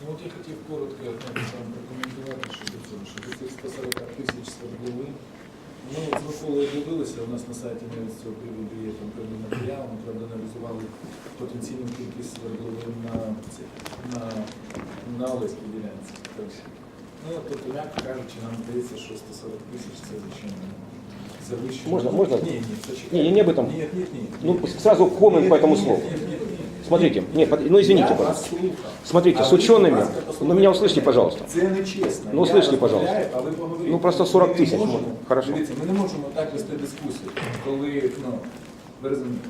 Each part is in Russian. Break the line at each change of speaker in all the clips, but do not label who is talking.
Ну от я хотів коротко ну, там, прокоментувати щодо цього, щодо цих 140 тисяч свердловин. Ми от з Миколою дивилися, у нас на сайті навіть з цього приводу є там певний матеріал, ми правда аналізували потенційну кількість свердловин на, ці- на, на Олеській ділянці. Тобто, Ну, тобто, м'яко кажучи, нам здається, що 140 тисяч це звичайно завищено.
Можна- можна?
Ні, ні, почекайте.
Не, я не об этом.
Ні, ні, ні.
Ну, сразу коммент по этому
Ні,
слову.
ні, ні, ні.
Смотрите, нет, под- ну извините,
Я
пожалуйста.
вас слухав.
Смотрите,
А
с
ви,
учеными,
будь ласка,
ну
послухайте
меня услышьте,
мене.
пожалуйста.
Це не чесно.
Ну,
Я
услышьте, пожалуйста.
розмовляю, а ви поговоріть.
Ну, просто
Ми
40
не
тисяч,
можемо-
ну, хорошо.
Дивіться, ми не можемо так вести дискусію, коли, ну, ви розумієте,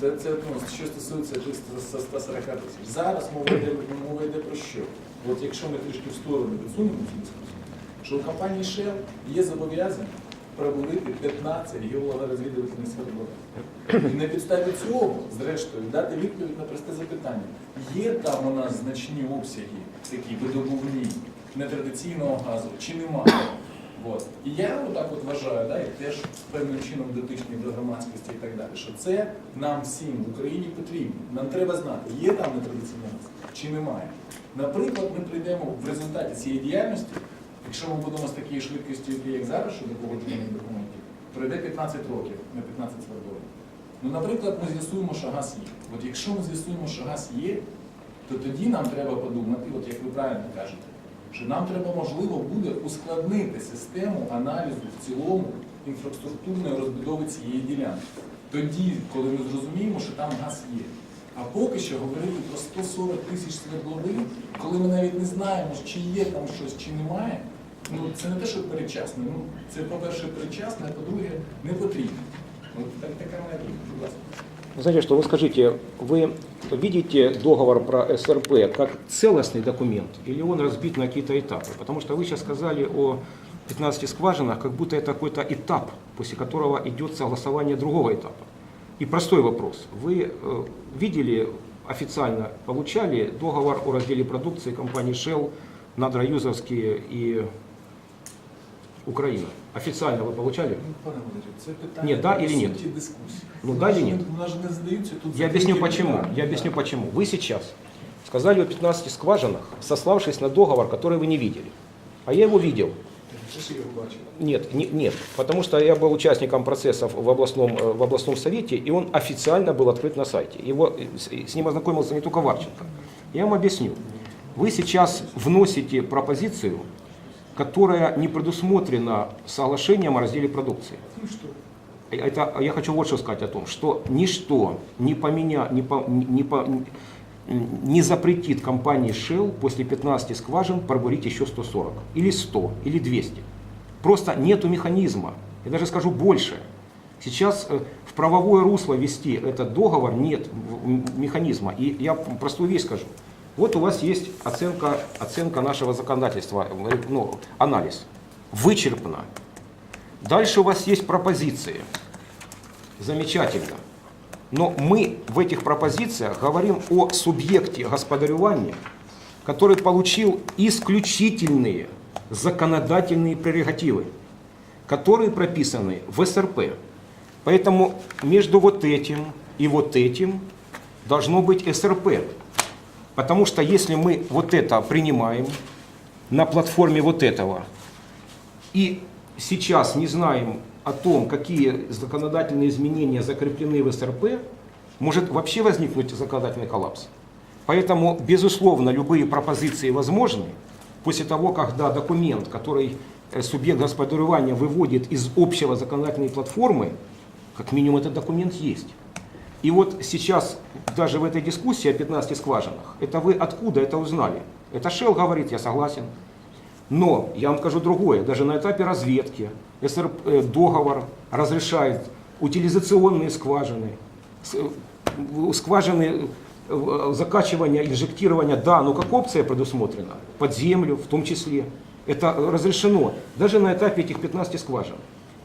це, це ну, що стосується тих 100 140 тисяч. Зараз мова йде, мова йде про що? От якщо ми трішки в сторону відсунемо цю дискусію, що у компанії Shell є зобов'язання пробудити 15 геологорозвідувальних свердловин. І на підставі цього, зрештою, дати відповідь на просте запитання. Є там у нас значні обсяги, такі видобувні нетрадиційного газу, чи немає? От. І я отак от вважаю, да, і теж певним чином дотичний до громадськості і так далі, що це нам всім в Україні потрібно. Нам треба знати, є там нетрадиційний газ чи немає. Наприклад, ми прийдемо в результаті цієї діяльності, якщо ми будемо з такою швидкістю, як зараз щодо погодження документів, пройде 15 років на 15 свердловин. Ну, наприклад, ми з'ясуємо, що газ є. От якщо ми з'ясуємо, що газ є, то тоді нам треба подумати, от як ви правильно кажете, що нам треба, можливо, буде ускладнити систему аналізу в цілому інфраструктурної розбудови цієї ділянки. Тоді, коли ми зрозуміємо, що там газ є. А поки що говорити про 140 тисяч свердловин, коли ми навіть не знаємо, чи є там щось, чи немає, ну це не те, що передчасно. Ну, це, по-перше, передчасно, а по-друге, не потрібно. Ну, так, така моя думка, будь ласка.
Знаете что, вы скажите, вы видите договор про СРП как целостный документ или он разбит на какие-то этапы? Потому что вы сейчас сказали о 15 скважинах, как будто это какой-то этап, после которого идет согласование другого этапа. И простой вопрос. Вы видели, официально получали договор о разделе продукции компании Shell, Надроюзовские и Украина? Официально вы получали?
Ну, пане Валерію, це питання
Ні, да
по
или ні?
суті дискусії.
Ну,
У
да
нас
или
же
нет?
не- У нас же не здаються тут
Я
закриті
объясню почему.
питання.
Я объясню почему. Вы сейчас сказали о 15 скважинах, сославшись на договор, который вы не видели. А я его видел.
Це ж я його бачив.
Нет, не- нет, потому что я был участником процессов в областном, э, в областном совете, и он официально был открыт на сайте. Его, э, с, с ним ознакомился не только Варченко. Я вам объясню. Вы сейчас вносите пропозицию, которая не предусмотрена соглашением о разделе продукции.
Ну що?
Это, я хочу вот что сказать о том, что ничто не, поменя, не, по, не, по, не запретит компании Shell после 15 скважин пробурить еще 140, или 100, или 200. Просто нету механизма. Я даже скажу больше. Сейчас э, в правовое русло вести этот договор нет механизма. И я простую вещь скажу. Вот у вас есть оценка, оценка нашего законодательства, ну, анализ. Вычерпно. Дальше у вас есть пропозиции. Замечательно. Но мы в этих пропозициях говорим о субъекте господарювания, который получил исключительные законодательные прерогативы, которые прописаны в СРП. Поэтому между вот этим и вот этим должно быть СРП. Потому что если мы вот это принимаем на платформе вот этого, и сейчас не знаем о том, какие законодательные изменения закреплены в СРП, может вообще возникнуть законодательный коллапс. Поэтому, безусловно, любые пропозиции возможны после того, когда документ, который э, субъект господарювания выводит из общего законодательной платформы, как минимум этот документ есть. И вот сейчас, даже в этой дискуссии о 15 скважинах, это вы откуда это узнали? Это Шел говорит, я согласен. Но я вам скажу другое, даже на этапе разведки СР, э, договор разрешает утилизационные скважины, э, скважины э, закачивания, инжектирования, да, но как опция предусмотрена, под землю в том числе. Это разрешено даже на этапе этих 15 скважин.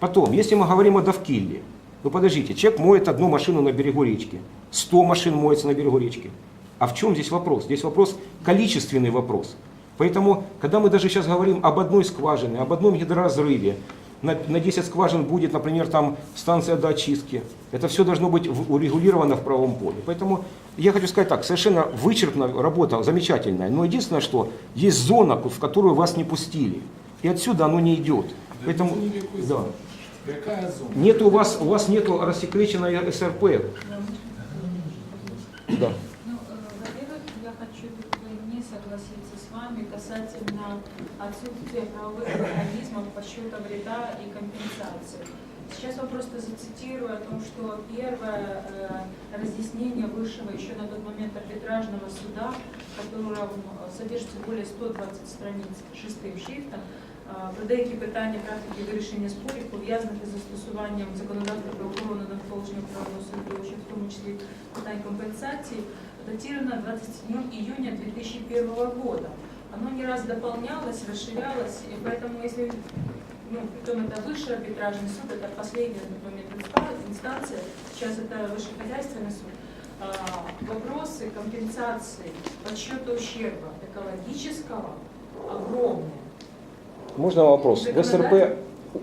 Потом, если мы говорим о Давкилле, ну подождите, человек моет одну машину на берегу речки, 100 машин моется на берегу речки. А в чем здесь вопрос? Здесь вопрос количественный вопрос. Поэтому, когда мы даже сейчас говорим об одной скважине, об одном гидроразрыве, на, на 10 скважин будет, например, там станция доочистки. Это все должно быть урегулировано в правом поле. Поэтому я хочу сказать так, совершенно вычерпна работа, замечательная. Но единственное, что есть зона, в которую вас не пустили. И отсюда оно не идет.
Да
Поэтому, да.
Зоны. Какая зона?
Нет у вас, у вас нету рассекреченной СРП. Да.
Ну, э, во-первых, я хочу не согласиться с вами касательно отсутствия правовых механизмов подсчета вреда и компенсации. Сейчас я просто зацитирую о том, что первое э, разъяснение высшего еще на тот момент арбитражного суда, в котором содержится более 120 страниц шестим шрифтом, про деякі питання практики вирішення спорів, пов'язаних із застосуванням законодавства про охорону навколишнього природного середовища, в тому числі питань компенсації, датировано 27 июня 2001 года. Оно не раз дополнялось, расширялось, и поэтому если ну, притом это высший арбитражный суд, это последняя на тот момент инста- инстанция, сейчас это высший хозяйственный суд, а, вопросы компенсации, подсчета ущерба экологического огромные.
Можно вопрос? В СРП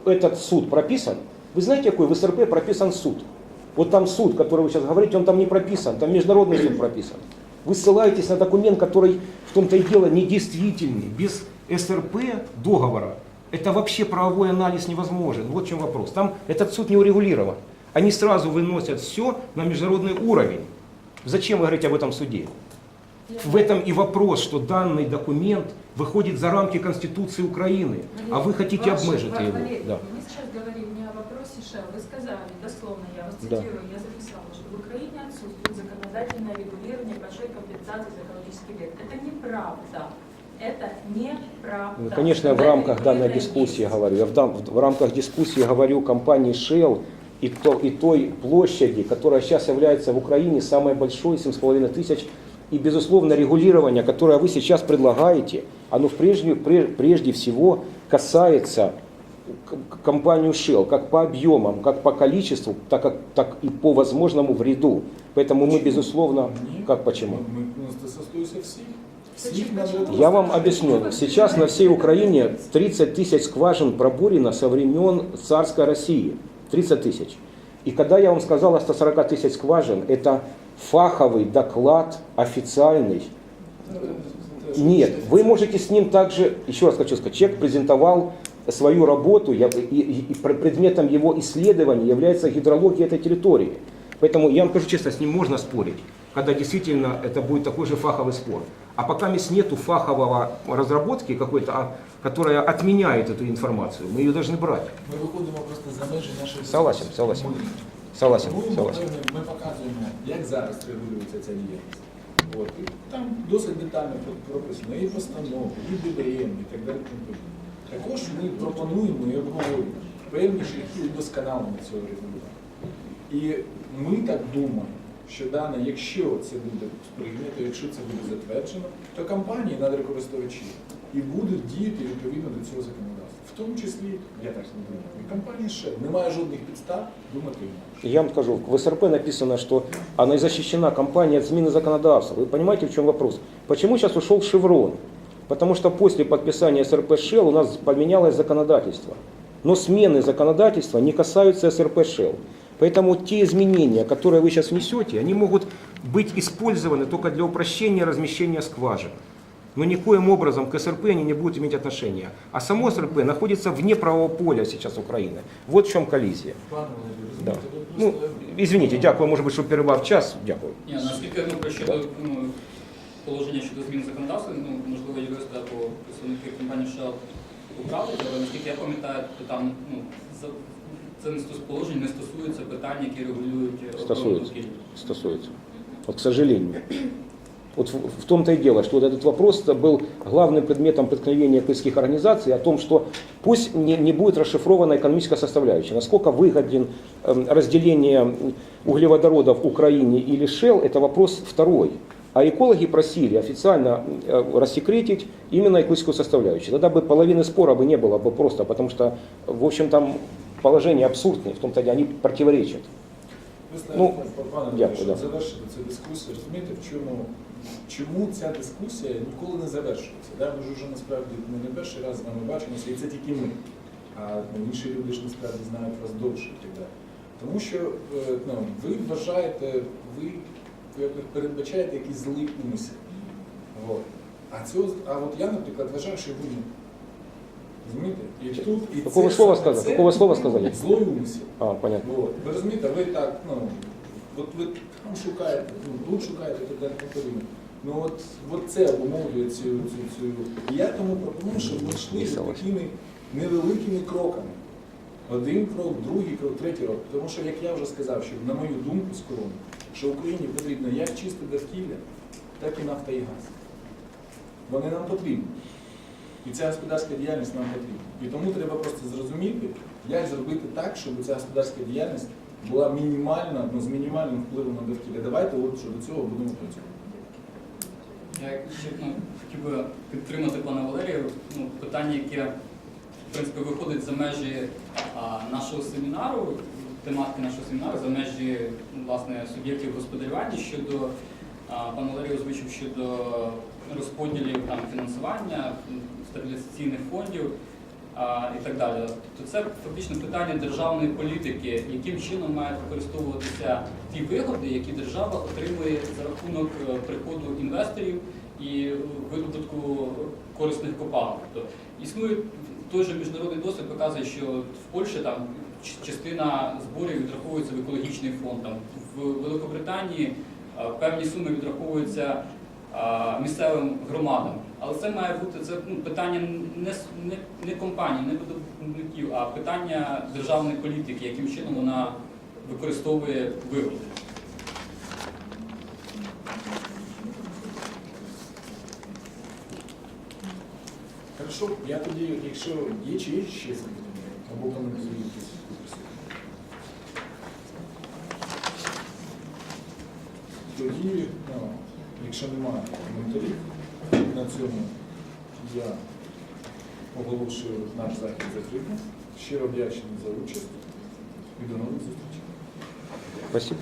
этот суд прописан? Вы знаете, какой в СРП прописан суд? Вот там суд, который вы сейчас говорите, он там не прописан, там международный суд прописан. Вы ссылаетесь на документ, который в том-то и дело недействительный. Без СРП договора это вообще правовой анализ невозможен. Вот в чем вопрос. Там этот суд не урегулирован. Они сразу выносят все на международный уровень. Зачем вы говорите об этом суде? В этом и вопрос, что данный документ выходит за рамки Конституции Украины, а вы хотите обмежить его.
Валерий,
Да.
Мы сейчас говорим не о вопросе ШЭЛ. Вы сказали, дословно, я вас
Да.
цитирую, я записала, что в Украине отсутствует законодательное регулирование большой компенсации за экологический вред. Это неправда. Это неправда.
Ну, конечно, в рамках данной дискуссии говорю. Я в, дам- в рамках дискуссии говорю компании Shell и, то, и той площади, которая сейчас является в Украине самой большой, 7,5 тысяч. И, безусловно, регулирование, которое вы сейчас предлагаете, оно в прежде, пре- прежде всего касается к- к- компанию Shell как по объемам, как по количеству, так, как, так и по возможному вреду. Поэтому мы,
Почему?
безусловно,
Ні.
как почему?
Ми, ну, це стосується всіх. Всіх
Почему?
надо
Я вам объясню. Сейчас на всей Украине 30 тысяч скважин пробурено со времен царской России. 30 тысяч. И когда я вам сказал о 140 тысяч скважин, это фаховый доклад официальный. Нет, вы можете с ним также, еще раз хочу сказать, человек презентовал свою работу, я- и, и- и пр- предметом его исследования является гидрология этой территории. Поэтому я вам скажу честно, с ним можно спорить, когда действительно это будет такой же фаховый спор. А пока есть нету фахового разработки какой-то, а, которая отменяет эту информацию, мы ее должны брать.
Ми виходимо просто за межі нашої
Согласен,
дискусії.
согласен. Согласен,
ми,
согласен.
певне, ми показуємо, як зараз регулюється ця діяльність. От. І там досить детально прописано і постанови, і БДМ, і так далі. тому подібне. Також ми пропонуємо і обговорюємо певні шляхи удосконалення цього регулювання. І ми так думаємо, що дане, якщо це буде прийнято, якщо це буде затверджено, то компанії, надрокористувачі, і будуть діяти відповідно до цього законодавства. В тому числі, я так не думаю, і компанія ще немає жодних підстав думати інакше.
Я вам скажу, в СРП написано, что она защищена компания от смены законодательства. Вы понимаете, в чем вопрос? Почему сейчас ушел Шеврон? Потому что после подписания СРП Shell у нас поменялось законодательство. Но смены законодательства не касаются СРП Shell. Поэтому те изменения, которые вы сейчас внесете, они могут быть использованы только для упрощения размещения скважин. Но никоим образом к СРП они не будут иметь отношения. А само СРП находится вне правового поля сейчас Украины. Вот в чем коллизия.
Пане Володимире,
Да.
розумієте, ви
Ну,
просто...
извините, дякую, може бути, що перервав час. Дякую.
Ні, наскільки ну, про щодо ну, положення щодо змін законодавства, ну, можливо, юристи або представники компанії Shell поправлять, але наскільки я пам'ятаю, то там ну, за- це не стос положень не стосується питань, які регулюють охорону
Стосується.
довкілля.
Стосуется. Вот, к сожалению. Вот в, в том-то и дело, что вот этот вопрос был главным предметом преткновения критических организаций о том, что пусть не, не будет расшифрована экономическая составляющая. Насколько выгоден эм, разделение углеводородов Украине или Shell, это вопрос второй. А экологи просили официально э, рассекретить именно экологическую составляющую. Тогда бы половины спора бы не было бы просто, потому что, в общем, там положения абсурдные, в том-то и они противоречат.
Просто,
Ну,
пане
дякую,
Володимире, щоб
да.
завершити цю дискусію, розумієте, в чому, чому ця дискусія ніколи не завершується? Да? Ми ж вже насправді ну, не перший раз з вами бачимося, і це тільки ми. а ну, інші люди ж насправді знають вас довше і так далі. Тому що е, ну, ви вважаєте, ви передбачаєте якийсь злий умисел. Вот. А, цього, а от я, наприклад, вважаю, що ви. Розумієте? І тут, і
Какого
це
слова сказали? Какого слова сказали?
Злой умисел.
А, понятно.
Вот. Ви розумієте, ви так, ну, от ви там шукаєте, ну, тут шукаєте, і так далі тому подібне. Ну от, от це обумовлює цю, цю, цю. І я тому пропоную, щоб ми йшли за такими невеликими кроками. Один крок, другий крок, третій крок. Тому що, як я вже сказав, що на мою думку скромно, що Україні потрібно як чисте довкілля, так і нафта і газ. Вони нам потрібні. І ця господарська діяльність нам потрібна. І тому треба просто зрозуміти, як зробити так, щоб ця господарська діяльність була мінімальна, ну, з мінімальним впливом на довкілля. Давайте от що до цього будемо працювати.
Я ну, хотів би підтримати пана Валерія. Ну, питання, яке в принципі виходить за межі а, нашого семінару, тематики нашого семінару, за межі власне суб'єктів господарювання щодо а, пан Валерій озвучив щодо розподілів там фінансування, стабілізаційних фондів. І так далі, то це фактично питання державної політики, яким чином мають використовуватися ті вигоди, які держава отримує за рахунок е, приходу інвесторів і видобутку корисних копалин. Тобто існує той же міжнародний досвід, показує, що в Польщі там частина зборів відраховується в екологічний фонд. Там в Великобританії е, певні суми відраховуються місцевим громадам. Але це має бути це ну, питання не, не, не компаній, не видобувників, а питання державної політики, яким чином вона використовує вигоди.
Хорошо, я тоді, якщо є чи є ще запитання, або коментарі якісь. Тоді, ну, якщо немає коментарів, на цьому я оголошую наш захід закритим. Щиро вдячний за участь і до нових зустрічей.
Спасибо.